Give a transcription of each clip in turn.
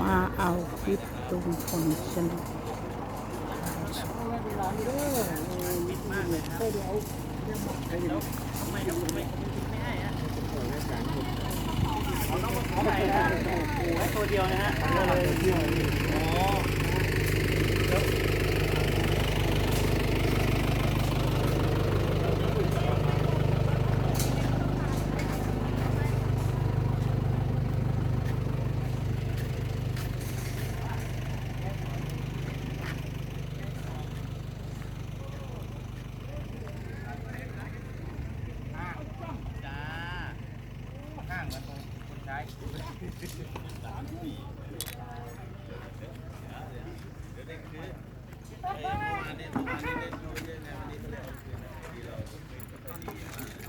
มาเอาคลิปลุงพลชนกตัวเดียวนะฮะ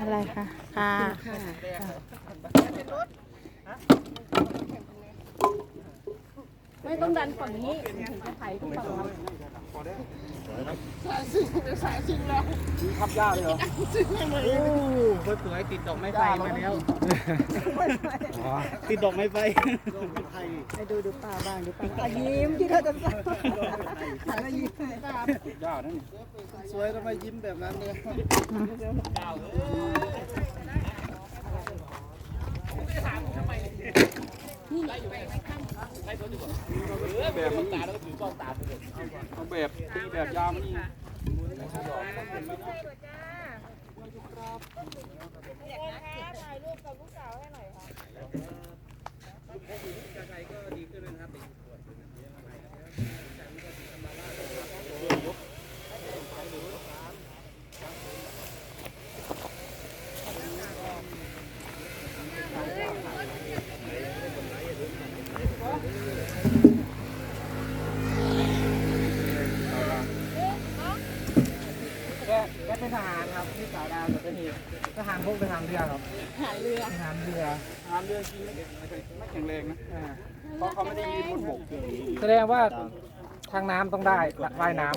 อะไรคะค่ะไม่ต้องดันฝั่งนี้ถึงจะไถทุกฝั่ง เราทับยาเลยเหรอโอ้สวยติดดอกไม้ไฟมาแล้วติดดอกไม้ไฟไปดูดูป้าบ้างดูป้าป้ายิ้มที่เขาจะสั่งหันมายิ้มให้ยานั่นสวยทำไมยิ้มแบบนั้นเนี่ย แบบมันตาแล้วก็ถือกองตาไปเลยเอาแบบตีแบบยาวนี่ถ่ายรูปกับลูกสาวให้หน่อยค่ะ เป็นทหารครับที่สาวดาวกับเป็นเหตุทหารพวกทหารเรือครับหาเรือทหารเรือทหารเรือจริงไม่ไม่แข็งแรงนะอ่าเพราะเขาไม่ได้ยืนบนบกแสดงว่าทางน้ำต้องได้ว่ายน้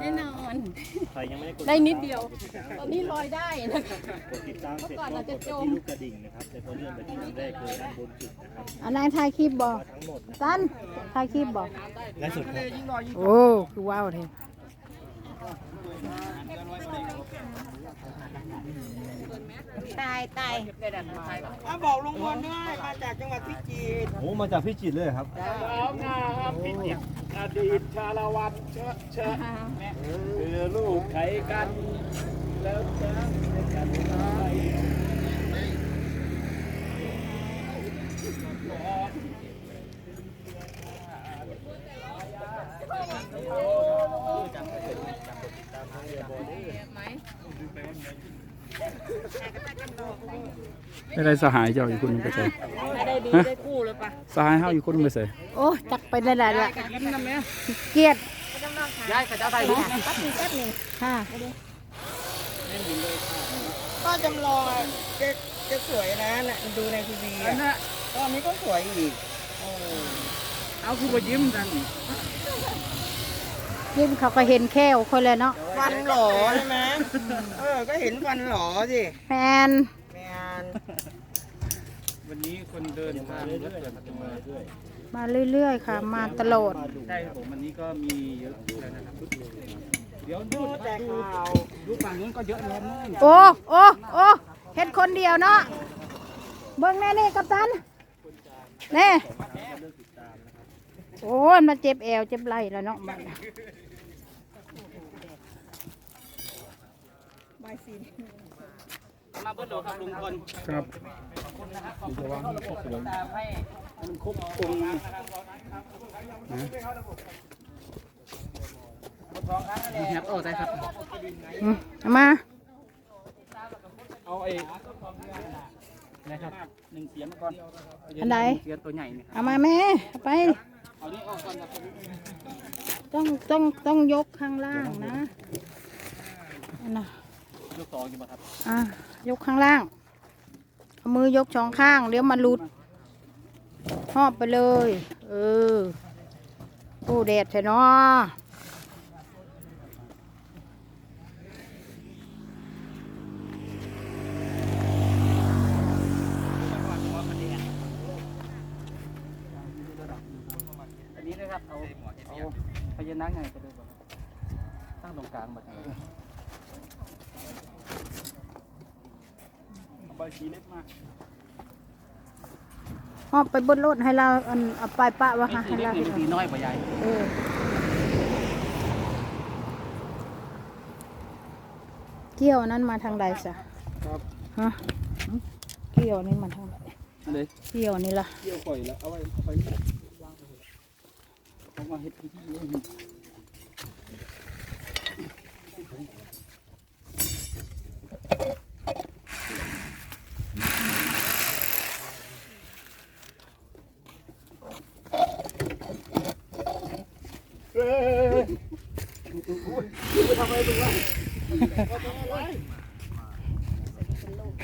แน่นอนใครยังไม่ได้กดได้นิดเดียว ตอนนี้ลอยได้นะคะ กดติดตามเสร็จเมื่อก่อนเราจะกดจไปมที่ลูกกระดิ่งนะครับแต่พอเลื่อนไปที่อันแรกเลยด้านบนสุดนะครับอะไรถ่ายคลิปบอกทั้งหมดนะตันถ่ายคลิปบอกและสุดครับ โอ้ คือว้าวเทตายตายบอกลุงพลด้วยมาจากจังหวัดพิจิตรโอ้มาจากพิจิตรเลยครับพิจิตรอดีตชาละวันเชอะเชอะคือลูกไข่กัน แล้วจะกันไป ไม่ได้สหายเจ้าอยู่คนหนึงไปใส่ได้ดีได้คู่เลยปะสหายเฮาอยู่คนหนึงไปใส่โอ้จักไปได้แล้วละเกลียดย้ายข้าเจ้าไทยรู้ค่ะก็จำลองอะจะจะสวยนะน่ะดูในทีวีอะตอนนี้ก็สวยอีกเอาคือว่ายิ้มกัน ยิ้มเขาก็เห็นแค่วคนเลยเนาะฟันหลอใช่ไหมเออ ก็เห็นฟันหลอสิแฟนแมนวันนี้คนเดินทางรถเกิดจะมาด้วยมาเรื่อยๆค่ะ มาตลอดใช่ครับผมวันนี้ก็มีเยอะแล้วนะครับเดี๋ยวดูแต่ข่าวดูฝั่งนู้นก็เยอะแล้วนู่นโอ้โอ้โอ้เห็นคนเดียวเนาะเบิ่งแน่นี่กัปตันแน่โอ้ยมาเจ็บแอวเจ็บไหล่แล้วเนาะบัดน่ะ มาเบิ้ลโหลครับลุงพลครับตามให้มันครบองค์นะอืมเอามาอ้นะครับหนึ่งเสียงมาก่อนอันใดเสียงตัวใหญ่นี่ครับเอามาแม่เอาไปเอานี่ออกก่อนครับต้องต้องต้องยกข้างล่างนะอันน่ะ ยกสองอยู่ป่ะครับอะยกข้างล่าง เอามือยกสองข้าง เดี๋ยวมันหลุดหอบไปเลย เออโอ้แดดใช่เนาะอันนี้นะครับเอาเอาพญานาคไงไปเลยก่อนตั้งตรงกลางมาเอา ใบชีเล็กมาหอบไปบนรถให้เราอันเอาไปปะวะไม่ค่ะสีให้เล็กเรานี่มันสีน้อยกว่าใหญ่เออเกี่ยวนั้นมาทางใดสะครับฮะเกี่ยวนี้มาทางไหนอันเลยเกี่ยวนี่ล่ะเกี่ยวก่อยแล้วเอาไว้เอาไปวางไปเอามาเฮ็ดพิธี ย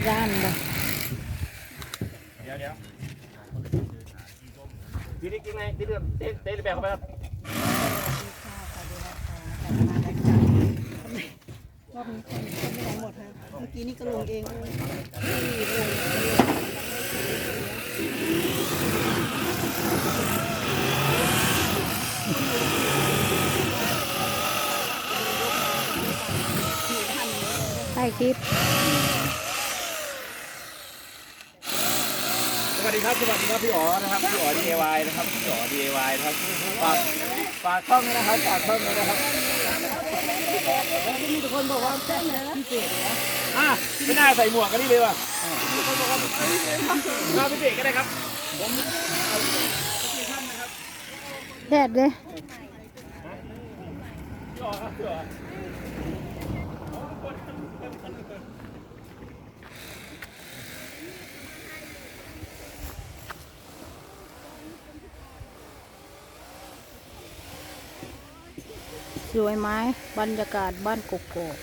ย่านบ่เดี๋ยวเดี๋ยวพี่ได้กินไงพี่เดือดเตะเตะแบกเข้าไปครับรอบนี้คนคนไม่ไหนหมดฮะเมื่อกี้นี่ก็ลงเองเลย ให้คลิป สวัสดีครับ สวัสดีครับพี่อ๋อนะครับพี่อ๋อ DIY นะครับพี่อ๋อ DIY นะครับฝากฝากช่องด้วยนะครับฝากช่องด้วยนะครับมีทุกคนบอกว่าพิเศษนะอะไม่น่าใส่หมวกกันนี่เลยว่ะมีคนบอกว่าหน้าพิเศษก็ได้ครับผมแดดเลยพี่อ๋อครับพี่อ๋อ สวยไหมบรรยากาศบ้านกกอก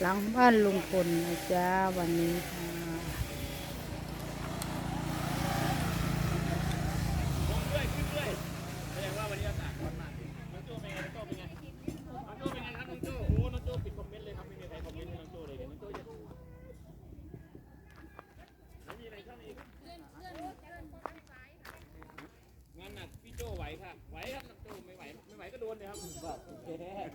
หลังบ้านลุงพลนะจ๊ะวันนี้ค่ะแสดงว่าวันนี้อากาศร้อนมากน้องโจเป็นไงน้องไงน้องโจเป็นไงครับน้องโจโอ้น้องโจติดคอมเมนต์เลยครับม่มีใครคอมเมนต์ให้น้องโจเลยน้องโจจะไม่มีอะไรข้างในงานหนักพี่โจไหวค่ะไหวครับ ไม่ไหวก็โดนเลยครับ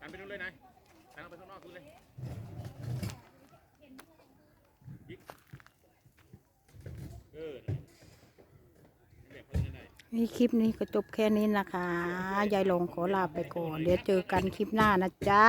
หันไปดูเลยนะหันออกไปข้างนอกดูเลยเออแบบเขาจะได้นี่คลิปนี้ก็จบแค่นี้นะคะ ยายหลงขอลาไปก่อน เดี๋ยวเจอกันคลิปหน้านะจ๊ะ